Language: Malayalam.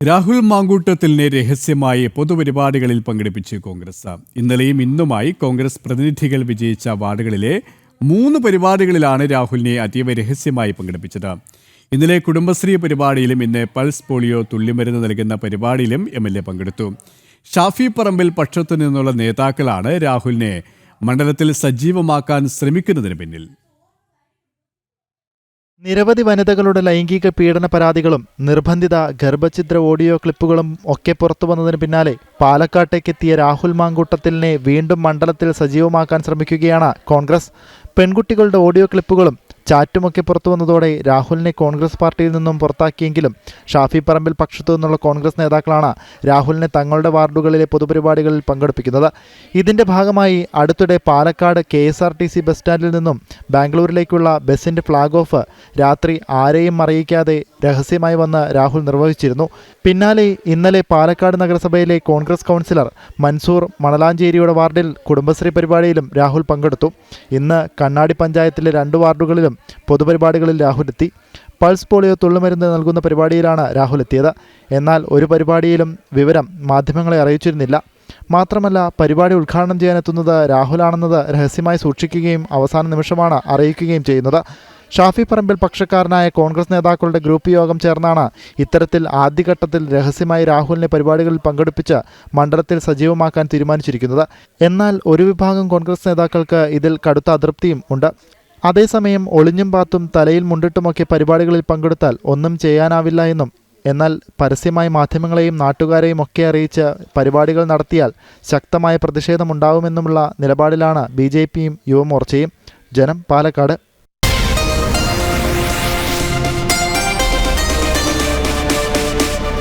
രാഹുൽ മാങ്കൂട്ടത്തിലിനെ രഹസ്യമായി പൊതുപരിപാടികളിൽ പങ്കെടുപ്പിച്ച് കോൺഗ്രസ്. ഇന്നലെയും ഇന്നുമായി കോൺഗ്രസ് പ്രതിനിധികൾ വിജയിച്ച വാർഡുകളിലെ മൂന്ന് പരിപാടികളിലാണ് രാഹുലിനെ അതീവ രഹസ്യമായി പങ്കെടുപ്പിച്ചത്. ഇന്നലെ കുടുംബശ്രീ പരിപാടിയിലും ഇന്ന് പൾസ് പോളിയോ തുള്ളിമരുന്ന് നൽകുന്ന പരിപാടിയിലും എം എൽ എ പങ്കെടുത്തു. ഷാഫി പറമ്പിൽ പക്ഷത്തു നിന്നുള്ള നേതാക്കളാണ് രാഹുലിനെ മണ്ഡലത്തിൽ സജീവമാക്കാൻ ശ്രമിക്കുന്നതിന് പിന്നിൽ. നിരവധി വനിതകളുടെ ലൈംഗിക പീഡന പരാതികളും നിർബന്ധിത ഗർഭഛിദ്ര ഓഡിയോ ക്ലിപ്പുകളും ഒക്കെ പുറത്തു വന്നതിന് പിന്നാലെ പാലക്കാട്ടേക്കെത്തിയ രാഹുൽ മാങ്കൂട്ടത്തിലിനെ വീണ്ടും മണ്ഡലത്തിൽ സജീവമാക്കാൻ ശ്രമിക്കുകയാണ് കോൺഗ്രസ്. പെൺകുട്ടികളുടെ ഓഡിയോ ക്ലിപ്പുകളും ചാറ്റുമൊക്കെ പുറത്തു വന്നതോടെ രാഹുലിനെ കോൺഗ്രസ് പാർട്ടിയിൽ നിന്നും പുറത്താക്കിയെങ്കിലും ഷാഫി പറമ്പിൽ പക്ഷത്തു നിന്നുള്ള കോൺഗ്രസ് നേതാക്കളാണ് രാഹുലിനെ തങ്ങളുടെ വാർഡുകളിലെ പൊതുപരിപാടികളിൽ പങ്കെടുപ്പിക്കുന്നത്. ഇതിന്റെ ഭാഗമായി അടുത്തിടെ പാലക്കാട് കെ ബസ് സ്റ്റാൻഡിൽ നിന്നും ബാംഗ്ലൂരിലേക്കുള്ള ബസിന്റെ ഫ്ളാഗ് ഓഫ് രാത്രി ആരെയും അറിയിക്കാതെ രഹസ്യമായി വന്ന് രാഹുൽ നിർവഹിച്ചിരുന്നു. പിന്നാലെ ഇന്നലെ പാലക്കാട് നഗരസഭയിലെ കോൺഗ്രസ് കൗൺസിലർ മൻസൂർ മണലാഞ്ചേരിയുടെ വാർഡിൽ കുടുംബശ്രീ പരിപാടിയിലും രാഹുൽ പങ്കെടുത്തു. ഇന്ന് കണ്ണാടി പഞ്ചായത്തിലെ രണ്ട് വാർഡുകളിലും പൊതുപരിപാടികളിൽ രാഹുൽ എത്തി പൾസ് പോളിയോ തുള്ളുമരുന്ന് നൽകുന്ന പരിപാടിയിലാണ് രാഹുൽ എത്തിയത് എന്നാൽ ഒരു പരിപാടിയിലും വിവരം മാധ്യമങ്ങളെ അറിയിച്ചിരുന്നില്ല. മാത്രമല്ല പരിപാടി ഉദ്ഘാടനം ചെയ്യാനെത്തുന്നത് രാഹുലാണെന്നത് രഹസ്യമായി സൂക്ഷിക്കുകയും അവസാന നിമിഷമാണ് അറിയിക്കുകയും ചെയ്യുന്നത്. ഷാഫി പറമ്പിൽ പക്ഷക്കാരനായ കോൺഗ്രസ് നേതാക്കളുടെ ഗ്രൂപ്പ് യോഗം ചേർന്നാണ് ഇത്തരത്തിൽ ആദ്യഘട്ടത്തിൽ രഹസ്യമായി രാഹുലിനെ പരിപാടികളിൽ പങ്കെടുപ്പിച്ച് മണ്ഡലത്തിൽ സജീവമാക്കാൻ തീരുമാനിച്ചിരിക്കുന്നത്. എന്നാൽ ഒരു വിഭാഗം കോൺഗ്രസ് നേതാക്കൾക്ക് ഇതിൽ കടുത്ത അതൃപ്തിയും ഉണ്ട്. അതേസമയം ഒളിഞ്ഞും പാത്തും തലയിൽ മുണ്ടിട്ടുമൊക്കെ പരിപാടികളിൽ പങ്കെടുത്താൽ ഒന്നും ചെയ്യാനാവില്ല എന്നും എന്നാൽ പരസ്യമായി മാധ്യമങ്ങളെയും നാട്ടുകാരെയും ഒക്കെ അറിയിച്ച് പരിപാടികൾ നടത്തിയാൽ ശക്തമായ പ്രതിഷേധമുണ്ടാവുമെന്നുമുള്ള നിലപാടിലാണ് ബി ജെ പിയും യുവമോർച്ചയും ജനം പാലക്കാട്.